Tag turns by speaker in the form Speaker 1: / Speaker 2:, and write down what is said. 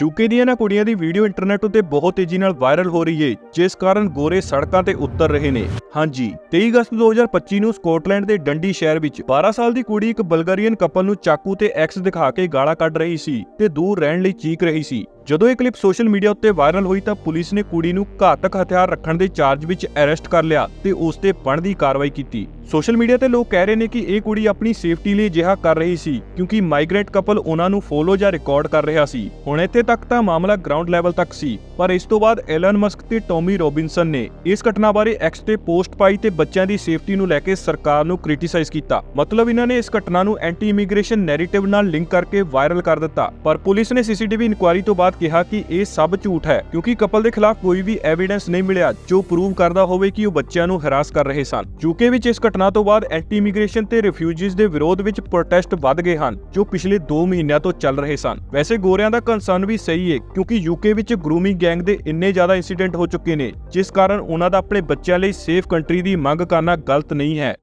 Speaker 1: UK ਦੀਆਂ ਇਹਨਾਂ ਕੁੜੀਆਂ ਦੀ ਵੀਡੀਓ ਇੰਟਰਨੈਟ ਉੱਤੇ ਬਹੁਤ ਤੇਜ਼ੀ ਨਾਲ ਵਾਇਰਲ ਹੋ ਰਹੀ ਏ, ਜਿਸ ਕਾਰਨ ਗੋਰੇ ਸੜਕਾਂ ਤੇ ਉਤਰ ਰਹੇ ਨੇ। ਹਾਂਜੀ 23 ਅਗਸਤ 2025 ਨੂੰ ਸਕਾਟਲੈਂਡ ਦੇ ਡੰਡੀ ਸ਼ਹਿਰ ਵਿੱਚ 12 ਸਾਲ ਦੀ ਕੁੜੀ ਇੱਕ ਬਲਗਰੀਅਨ ਕਪਲ ਨੂੰ ਚਾਕੂ ਤੇ ਐਕਸ ਦਿਖਾ ਕੇ ਗਾਲਾਂ ਕੱਢ ਰਹੀ ਸੀ ਤੇ ਦੂਰ ਰਹਿਣ ਲਈ ਚੀਕ ਰਹੀ ਸੀ। ਜਦੋਂ ਇਹ ਕਲਿੱਪ ਸੋਸ਼ਲ ਮੀਡੀਆ ਉੱਤੇ ਵਾਇਰਲ ਹੋਈ ਤਾਂ ਪੁਲਿਸ ਨੇ ਕੁੜੀ ਨੂੰ ਘਾਤਕ ਹਥਿਆਰ ਰੱਖਣ ਦੇ ਚਾਰਜ ਵਿੱਚ ਅਰੈਸਟ ਕਰ ਲਿਆ ਤੇ ਉਸ ਤੇ ਬਣਦੀ ਕਾਰਵਾਈ ਕੀਤੀ। ਸੋਸ਼ਲ ਮੀਡੀਆ ਤੇ ਲੋਕ ਕਹਿ ਰਹੇ ਨੇ ਕਿ ਇਹ ਕੁੜੀ ਆਪਣੀ ਸੇਫਟੀ ਲਈ ਅਜਿਹਾ ਕਰ ਰਹੀ ਸੀ, ਕਿਉਂਕਿ ਮਾਈਗ੍ਰੇਟ ਕਪਲ ਉਹਨਾਂ ਨੂੰ ਫੋਲੋ ਜਾਂ ਰਿਕਾਰਡ ਕਰ ਰਿਹਾ ਸੀ। ਹੁਣ ਇੱਥੇ ਤੱਕ ਤਾਂ ਮਾਮਲਾ ਗਰਾਊਂਡ ਲੈਵਲ ਤੱਕ ਸੀ, ਪਰ ਇਸ ਤੋਂ ਬਾਅਦ ਐਲਨ ਮਸਕ ਤੇ ਟੌਮੀ ਰੋਬਿਨਸਨ ਨੇ ਇਸ ਘਟਨਾ ਬਾਰੇ ਐਕਸ ਤੇ ਪੋਸਟ ਪਾਈ ਤੇ ਬੱਚਿਆਂ ਦੀ ਸੇਫਟੀ ਨੂੰ ਲੈ ਕੇ ਸਰਕਾਰ ਨੂੰ ਕ੍ਰਿਟਿਸਾਈਜ਼ ਕੀਤਾ। ਮਤਲਬ ਇਹਨਾਂ ਨੇ ਇਸ ਘਟਨਾ ਨੂੰ ਐਂਟੀ ਇਮੀਗ੍ਰੇਸ਼ਨ ਨੈਰੇਟਿਵ ਨਾਲ ਲਿੰਕ ਕਰਕੇ ਵਾਇਰਲ ਕਰ ਦਿੱਤਾ, ਪਰ ਪੁਲਿਸ ਨੇ ਸੀਸੀਟੀਵੀ ਇਨਕੁਆਇਰੀ ਤੋਂ ਬਾਅਦ ਕਿਹਾ ਕਿ ਇਹ ਸਭ ਝੂਠ ਹੈ, ਕਿਉਂਕਿ ਕਪਲ ਦੇ ਖਿਲਾਫ ਕੋਈ ਵੀ ਐਵੀਡੈਂਸ ਨਹੀਂ ਮਿਲਿਆ ਜੋ ਪ੍ਰੂਵ ਕਰਦਾ ਹੋਵੇ ਕਿ ਉਹ ਬੱਚਿਆਂ ਨੂੰ ਹਰਾਸ ਕਰ ਰਹੇ ਸਨ। ਯੂਕੇ ਵਿੱਚ ਇਸ ਘਟਨਾ ਤੋਂ ਬਾਅਦ ਐਂਟੀ ਇਮੀਗ੍ਰੇਸ਼ਨ ਤੇ ਰਿਫਿਊਜੀਜ਼ ਦੇ ਵਿਰੋਧ ਵਿੱਚ ਪ੍ਰੋਟੈਸਟ ਵੱਧ ਗਏ ਹਨ, ਜੋ ਪਿਛਲੇ 2 ਮਹੀਨਿਆਂ ਤੋਂ ਚੱਲ ਰਹੇ ਸਨ। ਵੈਸੇ ਗੋਰਿਆਂ ਦਾ ਕੰਸਰਨ ਵੀ ਸਹੀ ਹੈ ਕਿਉਂਕਿ ਯੂਕੇ ਵਿੱਚ ਗਰੂਮਿੰਗ ਗੈਂਗ ਦੇ ਇੰਨੇ ਜ਼ਿਆਦਾ ਇਨਸੀਡੈਂਟ ਹੋ ਚੁੱਕੇ ਨੇ, ਜਿਸ ਕਾਰਨ ਉਹਨਾਂ ਦਾ ਆਪਣੇ ਬੱਚਿਆਂ ਲਈ ਸੇਫ ਕੰਟਰੀ ਦੀ ਮੰਗ ਕਰਨਾ ਗਲਤ ਨਹੀਂ ਹੈ।